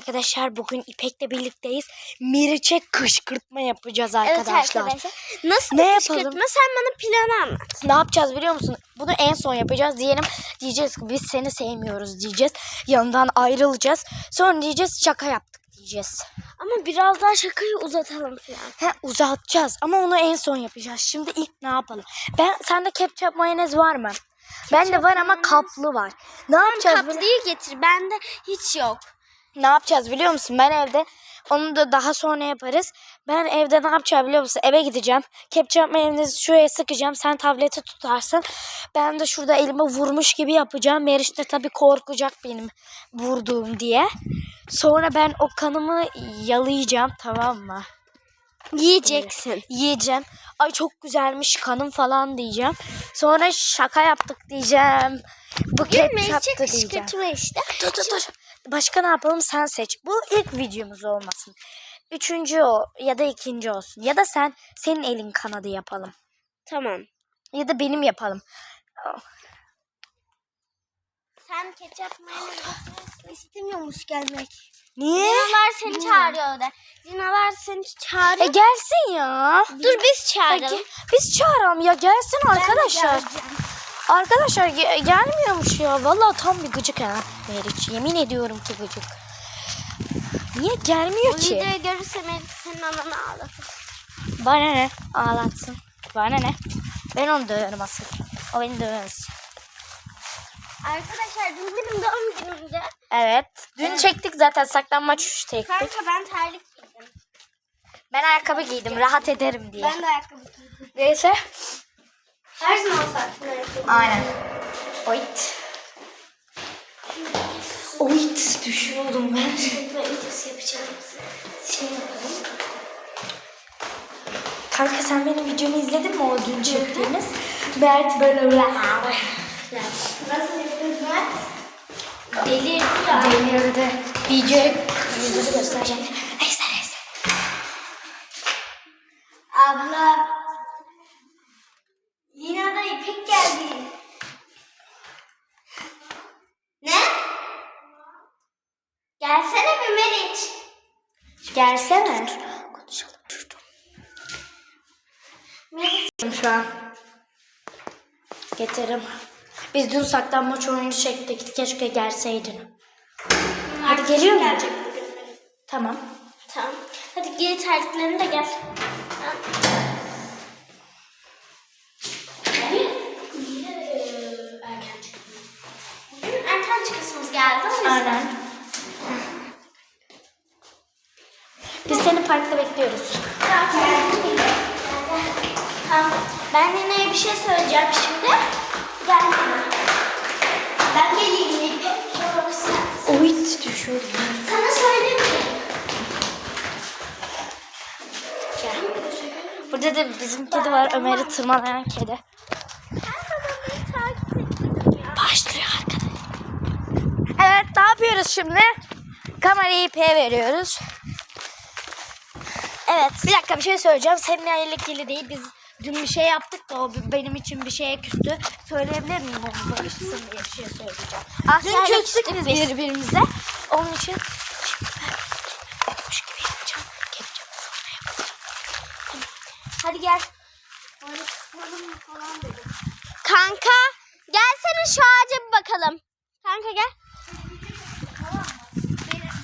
arkadaşlar bugün İpek'le birlikteyiz. Meriç'e kışkırtma yapacağız Evet arkadaşlar. arkadaşlar. Nasıl Ne bir yapalım? kışkırtma sen bana planı anlat. Ne yapacağız biliyor musun? Bunu en son yapacağız. Diyelim diyeceğiz ki biz seni sevmiyoruz diyeceğiz. Yanından ayrılacağız. Sonra diyeceğiz şaka yaptık diyeceğiz. Ama biraz daha şakayı uzatalım falan. He uzatacağız ama onu en son yapacağız. Şimdi ilk ne yapalım? Ben sende ketçap mayonez var mı? Bende var ama kaplı var. Ne yapacağız? biliyor- Tatlıyı getir. Bende hiç yok. Ne yapacağız biliyor musun? Ben evde onu da daha sonra yaparız. Ben evde ne yapacağım biliyor musun? Eve gideceğim. Ketçap mayonezi şuraya sıkacağım. Sen tableti tutarsın. Ben de şurada elime vurmuş gibi yapacağım. Meriç de tabii korkacak benim vurduğum diye. Sonra ben o kanımı yalayacağım tamam mı? Yiyeceksin. Yiyeceğim. Ay çok güzelmiş kanım falan diyeceğim. Sonra şaka yaptık diyeceğim. Bu ketçaptı diyeceğim. işte. Dur dur dur. Başka ne yapalım sen seç. Bu ilk videomuz olmasın. Üçüncü o ya da ikinci olsun. Ya da sen senin elin kanadı yapalım. Tamam. Ya da benim yapalım. Sen ketçap mayonez istemiyormuş gelmek. Niye? Dinalar seni çağırıyor de. Dinalar seni E çağırıyor. gelsin ya. Dur biz E, çağıralım. ge- biz çağıralım ya gelsin arkadaşlar. Arkadaşlar ge- gelmiyormuş ya. Vallahi tam bir gıcık ha. Meriç yemin ediyorum ki gıcık. Niye gelmiyor Bu ki? videoyu görürse Melik senin ananı ağlatır. Bana ne? Ağlatsın. Bana ne? Ben onu döverim asıl. O beni dövemez. Arkadaşlar dün benim doğum günümde. Evet. Dün çektik zaten saklanmaç üç çektik. Kanka ben terlik giydim. Ben ayakkabı giydim rahat ederim diye. Ben de ayakkabı giydim. Neyse. Her zaman ayakkabı. Aynen. Oyt. Oyt düşüyordum ben. Ben videosu yapacağım. Şey yapalım. Kanka sen benim videomu izledin mi o dün çektiğimiz? Mert böyle Nasıl yapıyoruz Mert? Delirdi ya. delirdi. Video yüzünü göstereceğim. Gelsene bir Meriç. Gelsene. Konuşalım. Meriç. Şu an. Getiririm. Biz dün saklanmaç oyunu çektik. Keşke gelseydin. Hadi geliyor mu? Gelecek. Tamam. Tamam. Hadi giy terliklerini de gel. Bugün erken çıkasımız geldi. Aynen. Biz seni parkta bekliyoruz. Ben yine bir şey söyleyeceğim şimdi. Gel bana. Ben geleyim İpek. Sen- Oyt düşüyorum. Sana söyleyeyim mi? Gel. Burada da bizim kedi var. Ömer'i tırmalayan kedi. Başlıyor arkadaşlar. Evet ne yapıyoruz şimdi? Kamerayı ipe veriyoruz. Evet bir dakika bir şey söyleyeceğim. Seninle ilgili değil biz dün bir şey yaptık da o benim için bir şeye küstü. Söyleyebilir miyim onu barışsın diye bir şey söyleyeceğim. Asya'yla Dün küstük biz. birbirimize. Onun için şimdi ben yapmış gibi yapacağım. Ketçapı sonra yapacağım. Hadi gel. Kanka gelsene şu ağaca bir bakalım. Kanka gel.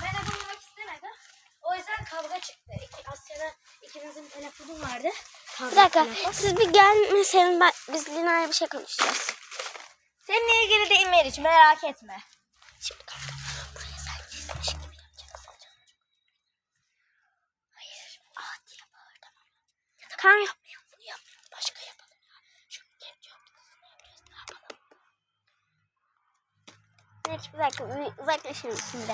Ben abone istemedim. O yüzden kavga çıktı. İki, Asya'da ikimizin telefonu vardı. Bir dakika siz bir gelmeseydin ben, biz Lina'ya bir şey konuşacağız. Seninle ilgili değil Meriç merak etme. Şimdi kanka buraya sen gizlemiş gibi yapacaksın. Hayır. Aa diye bağır tamam. Kanka Yapmayalım bunu yapmayalım. Başka yapalım ya. Şunu kendi yaptığımızı yapacağız. Ne yapalım? Hiç bir dakika uzaklaşın şimdi.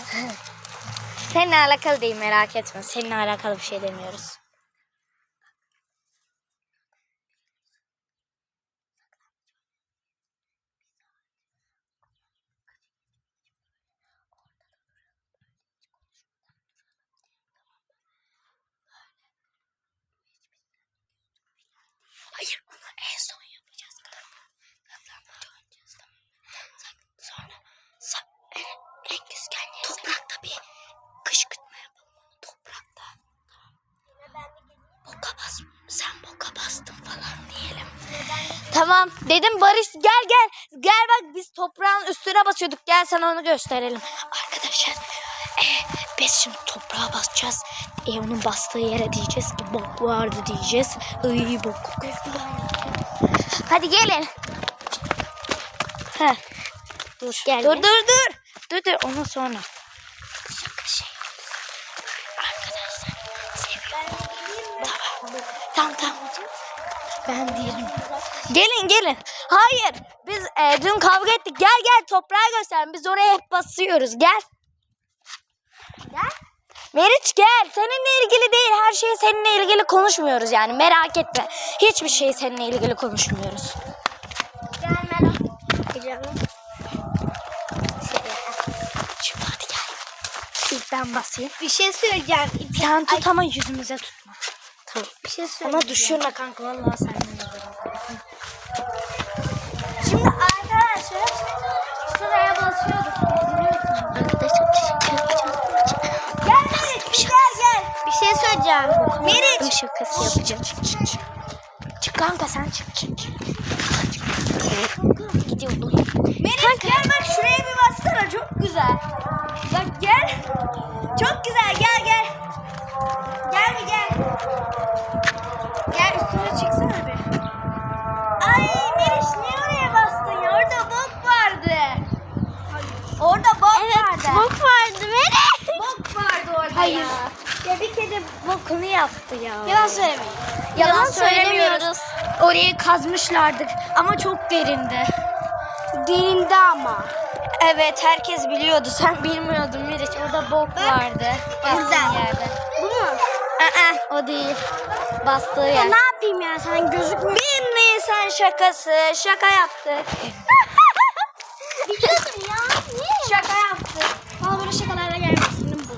Seninle alakalı değil merak etme. Seninle alakalı bir şey demiyoruz. Tamam dedim Barış gel gel. Gel bak biz toprağın üstüne basıyorduk. Gel sana onu gösterelim. Arkadaşlar e, biz şimdi toprağa basacağız. E, onun bastığı yere diyeceğiz ki bok vardı diyeceğiz. Iy bok kokuyor. Hadi gelin. Heh. Dur. Gel dur bir. dur dur. Dur dur onu sonra. Şaka şey oldu. Arkadaşlar seviyorum. Tamam. Tamam tamam. Ben değilim. Gelin gelin. Hayır. Biz e, dün kavga ettik. Gel gel toprağa göster. Biz oraya hep basıyoruz. Gel. Gel. Meriç gel. Seninle ilgili değil. Her şeyi seninle ilgili konuşmuyoruz yani. Merak etme. Hiçbir şeyi seninle ilgili konuşmuyoruz. Gel. Gidelim. Şimdi hadi gel. İlk ben basayım. Bir şey söyleyeceğim. Sen tut ama yüzümüze tutma. Tamam. Bir şey söyleyeceğim. Ama düşürme kanka. Vallahi senden olurum. Şimdi arkadaşlar şuraya basıyorduk. Arkadaşlar teşekkür Gel Meriç gel gel. Bir şey söyleyeceğim. Meriç. şakası yapacağım. Çık çık çık. Çık kanka sen çık çık. çık. Gidiyorum. Meriç gel bak şuraya bir bassana çok güzel. Bak gel. Çok güzel gel gel. Gel bir gel. Gel üstüne çıksana bir. Ay Meriç niye oraya bastın ya? Orada bok vardı. Orada bok vardı. Bok vardı Meriç. Bok vardı orada Hayır. ya. Ya bir kedi bokunu yaptı ya. Yalan söylemeyin. Yalan, Yalan söylemiyoruz. söylemiyoruz. Orayı kazmışlardı ama çok derindi. Derinde ama. Evet herkes biliyordu. Sen bilmiyordun Meriç. Orada bok vardı. Güzel. yerde. Aa, o değil. Bastığı yer. Ne yapayım ya sen gözükmüyor. Bir Nisan şakası. Şaka yaptık. Biliyordum ya. Niye? Şaka yaptık. Bana böyle şakalarla gelmesin bu.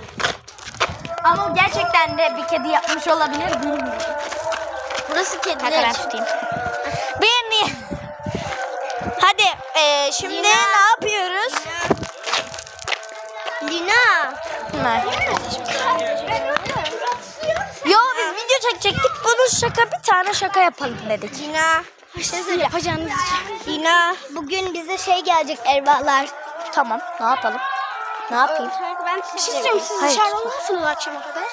Ama gerçekten de bir kedi yapmış olabilir bilmiyorum. Burası kediler ben için. tutayım. Bir Ni- Hadi e, şimdi Lina. ne yapıyoruz? Lina. Biz video çekecektik. Bunun şaka bir tane şaka yapalım dedik. Bir şey yapacağınız Lina. Bugün bize şey gelecek Erbalar. Tamam ne yapalım? Ne yapayım? Ben bir şey söyleyeyim. Siz Hayır. dışarı olur musunuz akşama kadar?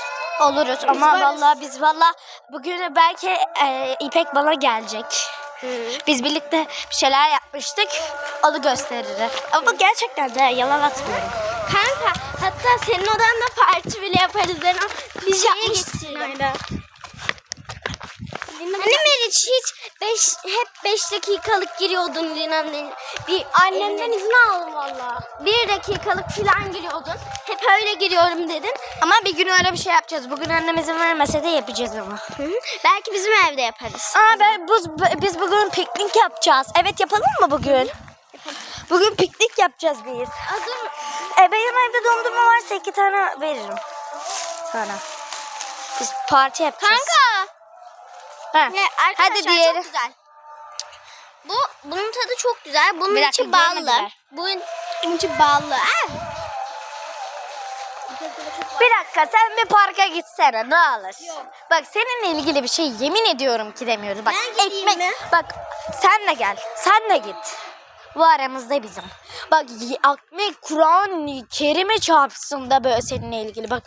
Oluruz ama varız. vallahi biz valla bugün belki e, İpek bana gelecek. Biz birlikte bir şeyler yapmıştık. Onu gösterir. Ama gerçekten de yalan atmıyorum. Kanka hatta senin odanda parti bile yaparız. Ben o biz yapmıştık. Aynen. Hani Meriç hiç beş, hep 5 dakikalık giriyordun Lina'nın. Bir annemden izin aldım valla. Bir dakikalık falan giriyordun. Hep öyle giriyorum dedin. Ama bir gün öyle bir şey yapacağız. Bugün annem izin vermese de yapacağız ama. Belki bizim evde yaparız. Aa ben biz, biz bugün piknik yapacağız. Evet yapalım mı bugün? Bugün piknik yapacağız biz. Adım E, benim evde dondurma varsa iki tane veririm. Sana. Biz parti yapacağız. Kanka. Ha. Ne, Hadi diğeri. çok güzel. Bu bunun tadı çok güzel. Bunun Bir dakika, içi ballı. Bunun, bunun içi ballı. Ha? Bir dakika sen bir parka gitsene ne olur. Yok. Bak seninle ilgili bir şey yemin ediyorum ki demiyoruz. Bak Ben gideyim mi? Bak sen de gel. Sen de git. Bu aramızda bizim. Bak akme Kur'an Kerim'e çarpsın da böyle seninle ilgili. Bak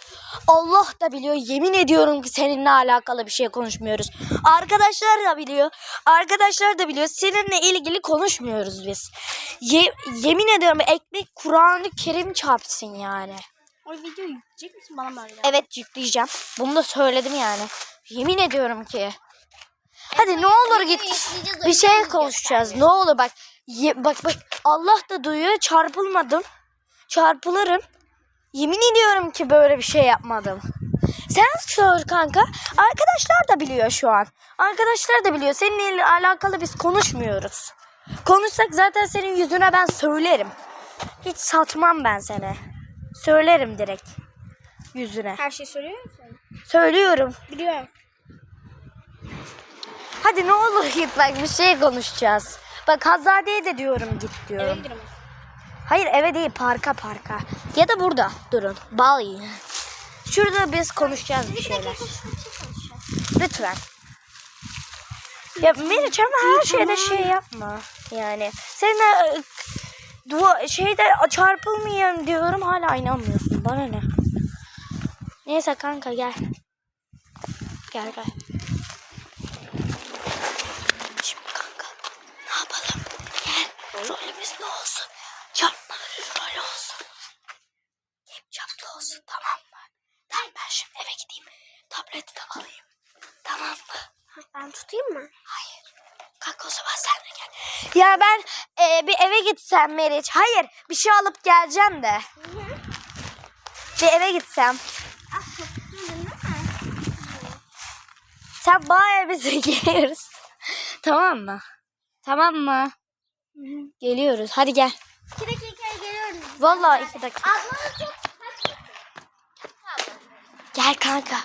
Allah da biliyor. Yemin ediyorum ki seninle alakalı bir şey konuşmuyoruz. Arkadaşlar da biliyor. Arkadaşlar da biliyor. Seninle ilgili konuşmuyoruz biz. Ye- yemin ediyorum ekmek Kur'an-ı Kerim çarpsın yani. O videoyu yükleyecek misin bana böyle? Evet yükleyeceğim. Bunu da söyledim yani. Yemin ediyorum ki. Hadi ne olur git. Bir şey konuşacağız. Ne olur bak. Ye- bak bak Allah da duyuyor. Çarpılmadım. Çarpılırım. Yemin ediyorum ki böyle bir şey yapmadım. Sen sor kanka. Arkadaşlar da biliyor şu an. Arkadaşlar da biliyor. Seninle alakalı biz konuşmuyoruz. Konuşsak zaten senin yüzüne ben söylerim. Hiç satmam ben seni. Söylerim direkt. Yüzüne. Her şey söylüyor musun? Söylüyorum. Biliyorum. Hadi ne olur git bak bir şey konuşacağız. Bak Hazade'ye de diyorum git diyorum. gidelim. Hayır eve değil parka parka. Ya da burada durun. Bal yiyin. Şurada biz konuşacağız bir şeyler. Lütfen. Ya Meriç ama her şeyde şey yapma. Yani senin e, dua, şeyde çarpılmayayım diyorum hala inanmıyorsun. Bana ne? Neyse kanka gel. Gel gel. Şimdi kanka ne yapalım? Gel rolümüz ne olsun? Çarpma rol olsun. Ketçaplı olsun tamam mı? Tamam ben şimdi eve gideyim. Tableti de alayım. Tamam mı? Ben tutayım mı? Hayır. Kanka o zaman sen de gel. Ya ben e, bir eve gitsem Meriç. Hayır bir şey alıp geleceğim de. Bir eve gitsem. Sen bana bize geliyoruz. tamam mı? Tamam mı? Geliyoruz. Hadi gel. İki dakikaya geliyoruz. Vallahi iki dakika. Ablamız çok Gel kanka.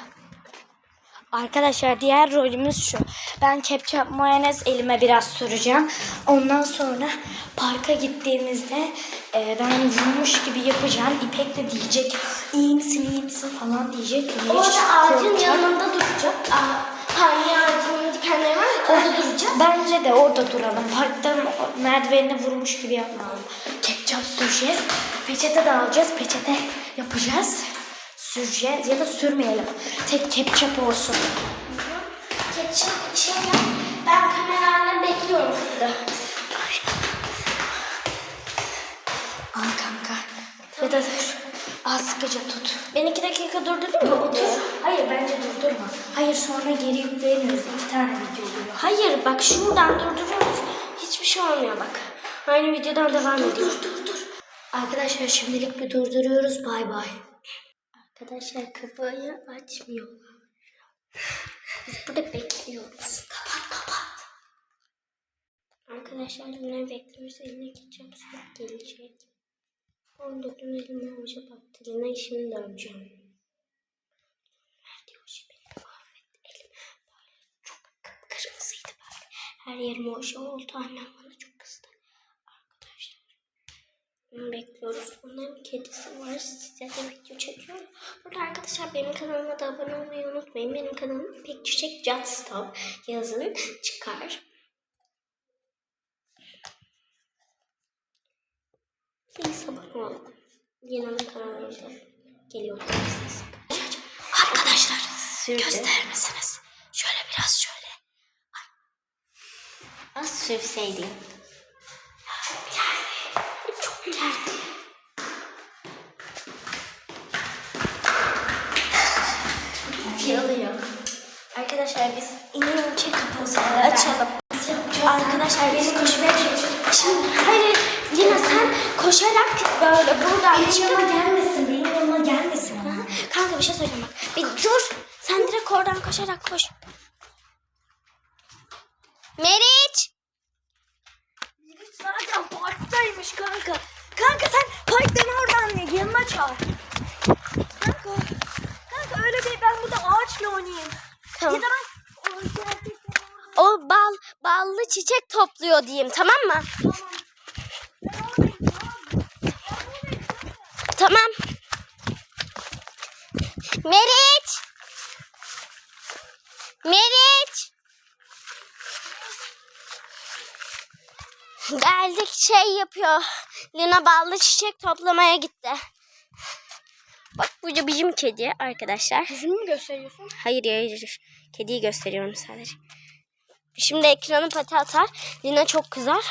Arkadaşlar diğer rolümüz şu. Ben ketçap mayonez elime biraz süreceğim. Ondan sonra parka gittiğimizde e, ben vurmuş gibi yapacağım. İpek de diyecek iyi misin iyi misin falan diyecek. Orada ağacın korkacak. yanında duracak. Palmiye ağacının dikenleri var orada duracağız. Bence de orada duralım. Parktan merdivenine vurmuş gibi yapmayalım. Ketçap süreceğiz. Peçete de alacağız. Peçete yapacağız. Süreceğiz ya da sürmeyelim. Tek ketçap olsun. Ketçap şey yap. Ben kamerayla bekliyorum şurada. Al kanka. Ya da dur. Al sıkıca tut. Ben iki dakika durdurayım mı? Otur. Hayır bence durdurma. Hayır sonra geri yükleyemiyoruz. İki tane video oluyor. Hayır bak şuradan durduruyoruz. Hiçbir şey olmuyor bak. Aynı videodan devam ediyor. Dur dur dur. Arkadaşlar şimdilik bir durduruyoruz. Bay bay. Arkadaşlar kapıyı açmıyor. Biz burada bekliyoruz. Kapat kapat. Arkadaşlar Luna'yı bekliyoruz. Eline ketçap sürüp gelecek. Orada dün elime hoca baktı. Çok kıpkırmızıydı böyle. Her yerim hoca oldu. Annem bana çok kızdı. Arkadaşlar. Bunu bekliyoruz. Bunların kedisi var. Size de video çekiyorum. Burada arkadaşlar benim kanalıma da abone olmayı unutmayın. Benim kanalım İpek Çiçek Cat Stop yazın çıkar. Please abone olun. Yine kanalımıza geliyor. Arkadaşlar gösterir misiniz? Şöyle biraz şöyle. Az sürseydin. Yalıyor. Arkadaşlar biz inin çek kapalı Açalım. Arkadaşlar biz koşmaya çalışıyoruz. Şimdi hayır Lina sen koşarak böyle buradan Benim yanıma gelmesin. Benim yanıma gelmesin ama. Kanka bir şey söyleyeyim bak. Bir dur. Sen direkt oradan koşarak koş. Meriç. Meriç zaten parktaymış kanka. Kanka sen parktan oradan ne? Yanına çağır. Kanka. Kanka öyle değil ben burada ağaçla oynayayım. Tamam. Ya da ben o gerçekten O bal, ballı çiçek topluyor diyeyim tamam mı? Tamam. Meriç. Meriç. Geldik şey yapıyor. Lina ballı çiçek toplamaya gitti. Bak bu da bizim kedi arkadaşlar. Yüzümü mü gösteriyorsun? Hayır hayır. Kediyi gösteriyorum sadece. Şimdi ekranı pati atar. Lina çok kızar.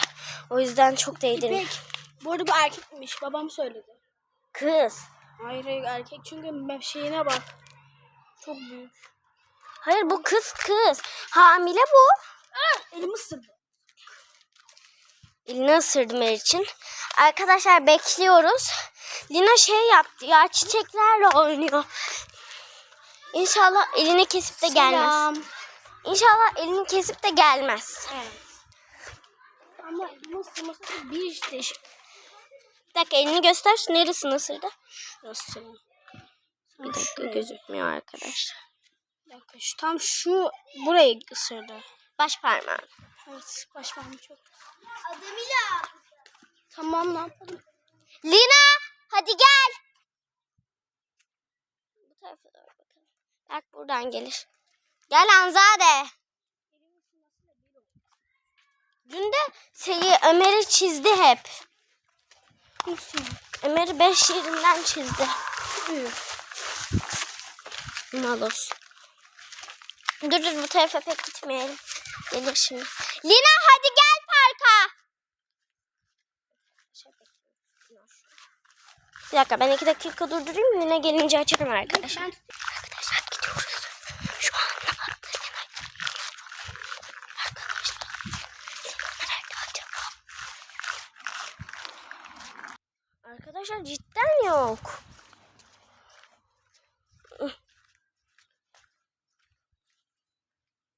O yüzden çok değdirin. Bu arada bu erkekmiş. Babam söyledi. Kız. Hayır hayır erkek çünkü şeyine bak. Çok büyük. Hayır bu kız kız. Hamile bu. Elimi ısırdı. Elini ısırdım el için. Arkadaşlar bekliyoruz. Lina şey yaptı ya çiçeklerle oynuyor. İnşallah elini kesip de gelmez. İnşallah elini kesip de gelmez. Evet. Ama elimi ısırması bir işte. Bir dakika elini göster. Neresini ısırdı? Nasıl? Bir dakika gözükmüyor arkadaşlar. Bir dakika şu, tam şu burayı ısırdı. Baş parmağın. Evet başparmağım çok. Ademila. Tamam ne yapalım? Lina hadi gel. Bu tarafa doğru bakalım. Bak buradan gelir. Gel Anzade. Dün de şeyi Ömer'i çizdi hep. Ömer'i beş yerinden çizdi. Malos. Dur dur bu tarafa pek gitmeyelim. Gelir şimdi. Lina hadi gel parka. Bir dakika ben iki dakika durdurayım. Lina gelince açarım arkadaşlar. Arkadaşlar gidiyoruz. Şu anda Arkadaşlar. Nerede acaba? Arkadaşlar cidden yok.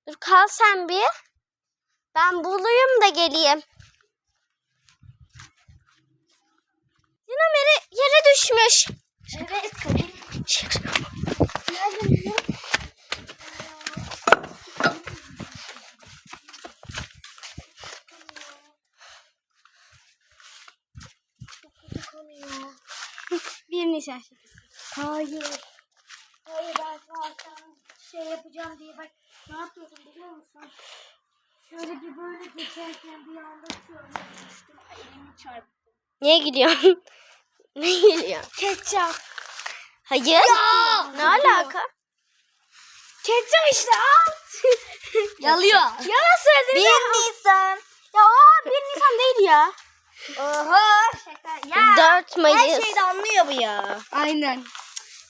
Dur kal sen bir. Ben bulayım da geleyim. Dinameri yere düşmüş. Evet. Bir Nisan şakası. Hayır. Hayır ben zaten şey yapacağım diye bak ne yapıyordum biliyor musun? Şöyle bir böyle geçerken bir anda düştüm. Elimi çarptım. Niye gidiyorsun? ne gidiyorsun? Ketçap. Hayır. ne alaka? Ketçap işte al. Yalıyor. Yalan söyledin Bir ya. Nisan. Ya o bir Nisan değil ya. Oha. Şaka. Ya. 4 Mayıs. Her şeyde anlıyor bu ya. Aynen.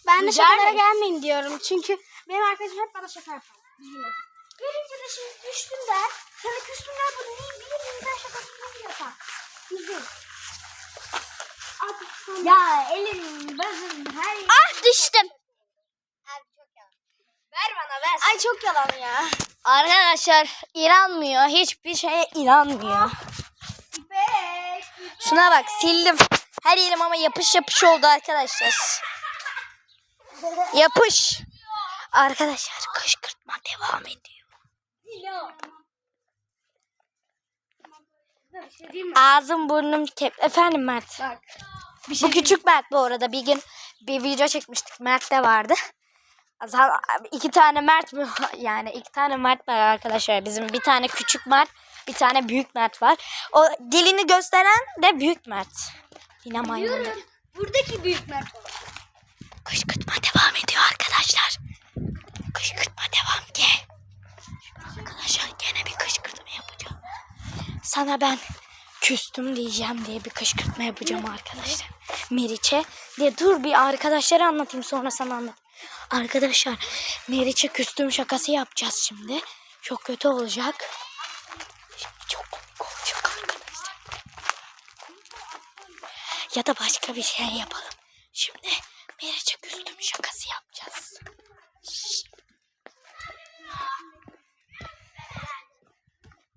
Ben de Güzel şakalara mi? gelmeyin diyorum. Çünkü benim arkadaşım hep bana şaka yapar. Gelince de şimdi düştüm de sana küstüm ya bu neyin bir Nisan şakasını yapar. Üzül. Ya elim, başım, her. Ah düştüm. Ver bana ver. Ay çok yalan ya. Arkadaşlar inanmıyor. Hiçbir şeye inanmıyor. İpek. Şuna bak sildim. Her yerim ama yapış yapış oldu arkadaşlar. Yapış. Arkadaşlar kışkırtma devam ediyor. Ağzım burnum kep. Efendim Mert. Bak. Bir Bu şey küçük Mert bu arada. Bir gün bir video çekmiştik. Mert de vardı. İki tane Mert mi? Yani iki tane Mert var arkadaşlar. Bizim bir tane küçük Mert, bir tane büyük Mert var. O dilini gösteren de büyük Mert. Yine. Buradaki büyük mert. Kışkırtma devam ediyor arkadaşlar. Kışkırtma devam ki. Arkadaşlar gene bir kışkırtma yapacağım. Sana ben küstüm diyeceğim diye bir kışkırtma yapacağım arkadaşlar. Meriç'e. De dur bir arkadaşlara anlatayım sonra sana anlat. Arkadaşlar Meriç'e küstüm şakası yapacağız şimdi. Çok kötü olacak. Çok komik olacak arkadaşlar. Ya da başka bir şey yapalım. Şimdi Meriç'e küstüm şakası yapacağız. Şşş.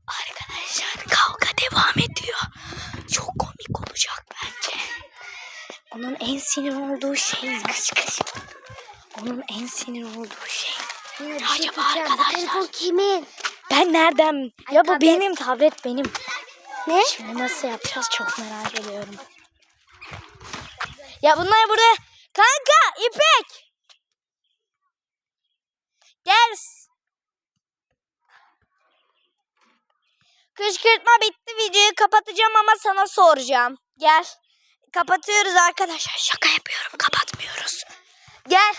Arkadaşlar kavga devam ediyor. Çok komik olacak bence. Onun en sinir olduğu şey ne? Onun en sinir olduğu şey. ne acaba arkadaşlar? kimin? Ben nereden? ya bu tablet. benim tablet benim. Ne? Şimdi nasıl yapacağız çok merak ediyorum. Ya bunlar burada. Kanka İpek. Gel. Kışkırtma bitti videoyu kapatacağım ama sana soracağım. Gel. Kapatıyoruz arkadaşlar. Şaka yapıyorum kapatmıyoruz. Gel.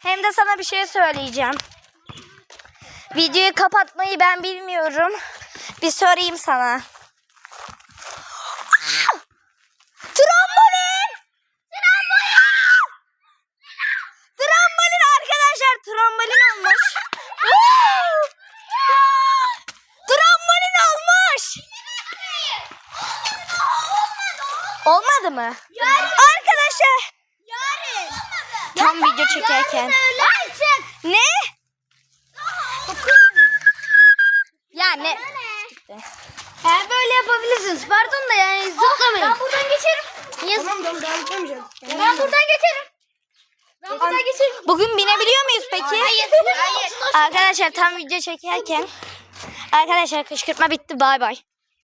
Hem de sana bir şey söyleyeceğim. Videoyu kapatmayı ben bilmiyorum. Bir sorayım sana. Trambolin! Trambolin! Trambolin arkadaşlar trambolin olmuş. Woo! trambolin olmuş. Olmadı mı? Arkadaşlar. Tam video çekerken. Ne? Ya ne? He böyle yapabilirsiniz. Pardon da yani zıplamayın. Ben buradan geçerim. Niye Tamam tamam daha gitmeyeceğim. Ben buradan geçerim. Ben buradan geçerim. Bugün binebiliyor muyuz peki? Hayır. Hayır. Arkadaşlar tam video çekerken. Arkadaşlar kışkırtma bitti bay bay.